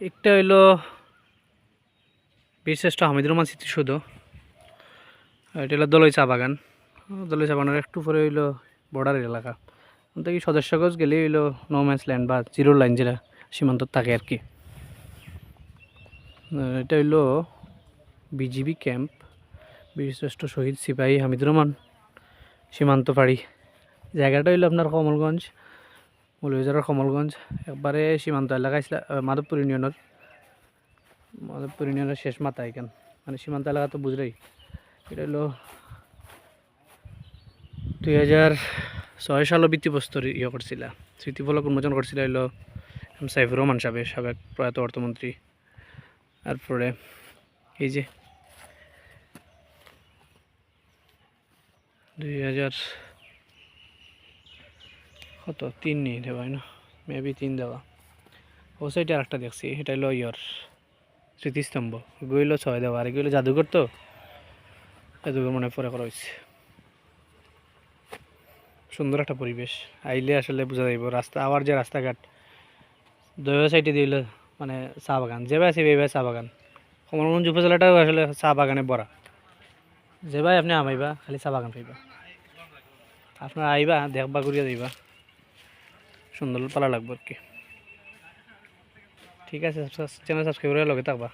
একটা হইল বীরশ্রেষ্ঠ হামিদুর রহমান স্মৃতিসৌধ, এটা হলো দলই চা বাগান। দলই চা বাগানের একটু পরে হইল বর্ডার এলাকা। থেকে সদস্যগঞ্জ গেলে হইল নো ম্যান্স ল্যান্ড বা জিরো লাইন যেটা সীমান্ত থাকে আর কি। এটা হইল বিজিবি ক্যাম্প বীরশ্রেষ্ঠ শহীদ সিপাহী হামিদুর রহমান সীমান্ত পাড়ি। জায়গাটা হইল আপনার কমলগঞ্জ। মৌলভীবাজারের কমলগঞ্জ একবারে সীমান্ত এলাকা মাধবপুর ইউনিয়নের মাধবপুর ইউনিয়নের শেষ মাথা এখান মানে সীমান্ত এলাকা তো বুঝলেই এটা হলো দুই হাজার ছয় সালে ভিত্তিপ্রস্তর ইয়ে করছিল স্মৃতিফলক উন্মোচন করছিল হইল এম সাইফুর রহমান সাহেব সাবেক প্রয়াত অর্থমন্ত্রী তারপরে এই যে দুই হাজার কত? তিন নিয়ে দেওয়া না। মেবি তিন দেওয়া। ও সাইডে আরেকটা দেখছি এটা হলো ইয়র স্মৃতিস্তম্ভ। এগুলো ছয় দেওয়া, আর এগুলো জাদুঘর তো? জাদুঘর মনে পরে করা হয়েছে। সুন্দর একটা পরিবেশ। আইলে আসলে বোঝা যাইব, রাস্তা, আবার যে রাস্তাঘাট দয়া সাইডে দিল মানে চা বাগান। যেভাবে আছে এইভাবে চা বাগান। কমলগঞ্জ উপজেলাটাও আসলে চা বাগানে ভরা। যেভাবে আপনি আমাইবা, খালি চা বাগান পাইবা আপনার আইবা, দেখবা করিয়া যাইবা। সুন্দর পালা লাগবে আর কি। ঠিক আছে চ্যানেল সাবস্ক্রাইব করে লগে থাকবা।